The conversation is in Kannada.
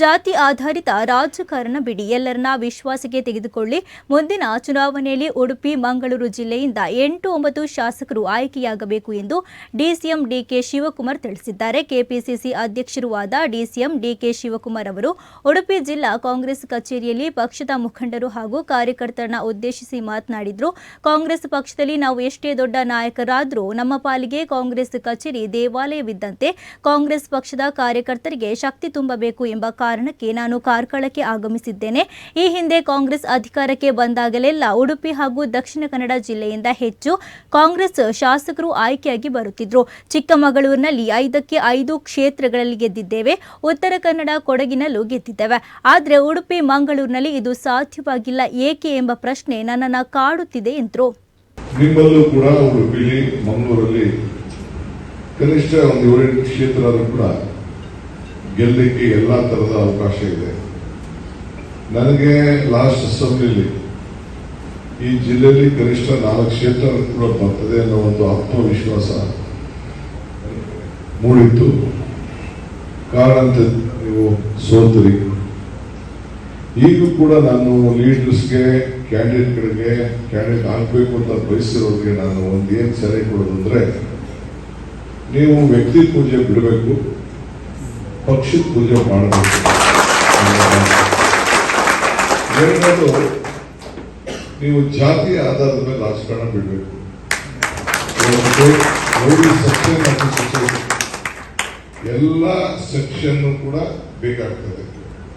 ಜಾತಿ ಆಧಾರಿತ ರಾಜಕಾರಣ ಬಿಡಿ. ಎಲ್ಲರನ್ನ ವಿಶ್ವಾಸಕ್ಕೆ ತೆಗೆದುಕೊಳ್ಳಿ. ಮುಂದಿನ ಚುನಾವಣೆಯಲ್ಲಿ ಉಡುಪಿ, ಮಂಗಳೂರು ಜಿಲ್ಲೆಯಿಂದ ಎಂಟು ಒಂಬತ್ತು ಶಾಸಕರು ಆಯ್ಕೆಯಾಗಬೇಕು ಎಂದು ಡಿಸಿಎಂ ಡಿಕೆ ಶಿವಕುಮಾರ್ ತಿಳಿಸಿದ್ದಾರೆ. ಕೆಪಿಸಿಸಿ ಅಧ್ಯಕ್ಷರೂ ಆದ ಡಿಸಿಎಂ ಡಿಕೆ ಶಿವಕುಮಾರ್ ಅವರು ಉಡುಪಿ ಜಿಲ್ಲಾ ಕಾಂಗ್ರೆಸ್ ಕಚೇರಿಯಲ್ಲಿ ಪಕ್ಷದ ಮುಖಂಡರು ಹಾಗೂ ಕಾರ್ಯಕರ್ತರನ್ನ ಉದ್ದೇಶಿಸಿ ಮಾತನಾಡಿದ್ರು. ಕಾಂಗ್ರೆಸ್ ಪಕ್ಷದಲ್ಲಿ ನಾವು ಎಷ್ಟೇ ದೊಡ್ಡ ನಾಯಕರಾದರೂ ನಮ್ಮ ಪಾಲಿಗೆ ಕಾಂಗ್ರೆಸ್ ಕಚೇರಿ ದೇವಾಲಯವಿದ್ದಂತೆ ಕಾಂಗ್ರೆಸ್ ಪಕ್ಷದ ಕಾರ್ಯಕರ್ತರಿಗೆ ಶಕ್ತಿ ತುಂಬಬೇಕು ಎಂಬ ಕಾರಣಕ್ಕೆ ನಾನು ಕಾರ್ಕಳಕ್ಕೆ ಆಗಮಿಸಿದ್ದೇನೆ. ಈ ಹಿಂದೆ ಕಾಂಗ್ರೆಸ್ ಅಧಿಕಾರಕ್ಕೆ ಬಂದಾಗಲೆಲ್ಲ ಉಡುಪಿ ಹಾಗೂ ದಕ್ಷಿಣ ಕನ್ನಡ ಜಿಲ್ಲೆಯಿಂದ ಹೆಚ್ಚು ಕಾಂಗ್ರೆಸ್ ಶಾಸಕರು ಆಯ್ಕೆಯಾಗಿ ಬರುತ್ತಿದ್ರು. ಚಿಕ್ಕಮಗಳೂರಿನಲ್ಲಿ ಐದಕ್ಕೆ ಐದು ಕ್ಷೇತ್ರಗಳಲ್ಲಿ ಗೆದ್ದಿದ್ದೇವೆ. ಉತ್ತರ ಕನ್ನಡ ಕೊಡಗಿನಲ್ಲೂ ಗೆದ್ದಿದ್ದೇವೆ. ಆದರೆ ಉಡುಪಿ, ಮಂಗಳೂರಿನಲ್ಲಿ ಇದು ಸಾಧ್ಯವಾಗಿಲ್ಲ. ಏಕೆ ಎಂಬ ಪ್ರಶ್ನೆ ನನ್ನನ್ನು ಕಾಡುತ್ತಿದೆ ಎಂದರು. ನಿಮ್ಮಲ್ಲೂ ಕೂಡ ಉಡುಪಿಲಿ, ಮಂಗಳೂರಲ್ಲಿ ಕನಿಷ್ಠ ಒಂದು ಏಳೆಂಟು ಕ್ಷೇತ್ರ ಕೂಡ ಗೆಲ್ಲಲಿಕ್ಕೆ ಎಲ್ಲ ತರದ ಅವಕಾಶ ಇದೆ. ನನಗೆ ಲಾಸ್ಟ್ ಅಸೆಂಬ್ಲಿಲಿ ಈ ಜಿಲ್ಲೆಯಲ್ಲಿ ಕನಿಷ್ಠ ನಾಲ್ಕು ಕ್ಷೇತ್ರ ಕೂಡ ಬರ್ತದೆ ಅನ್ನೋ ಒಂದು ಆತ್ಮವಿಶ್ವಾಸ ಮೂಡಿತ್ತು. ಕಾರಣ ನೀವು ಸೋತರಿ. ಈಗೂ ಕೂಡ ನಾನು ಲೀಡರ್ಸ್ಗೆ, ಕ್ಯಾಂಡಿಡೇಟ್ಗಳಿಗೆ, ಕ್ಯಾಂಡಿಡೇಟ್ ಆಗಬೇಕು ಅಂತ ಬಯಸಿರೋರಿಗೆ ನಾನು ಒಂದು ಏನು ಸಲಹೆ ಕೊಡೋದು ನೀವು ವ್ಯಕ್ತಿ ಪೂಜೆ ಬಿಡಬೇಕು. ಪಕ್ಷದ ಪೂಜೆ ಮಾಡಬೇಕು ಎರಡನೇದು ನೀವು ಜಾತಿ ಆಧಾರದ ಮೇಲೆ ರಾಜಕಾರಣ ಬಿಡಬೇಕು. ಎಲ್ಲ ಸೆಕ್ಷನ್ ಕೂಡ ಬೇಕಾಗ್ತದೆ.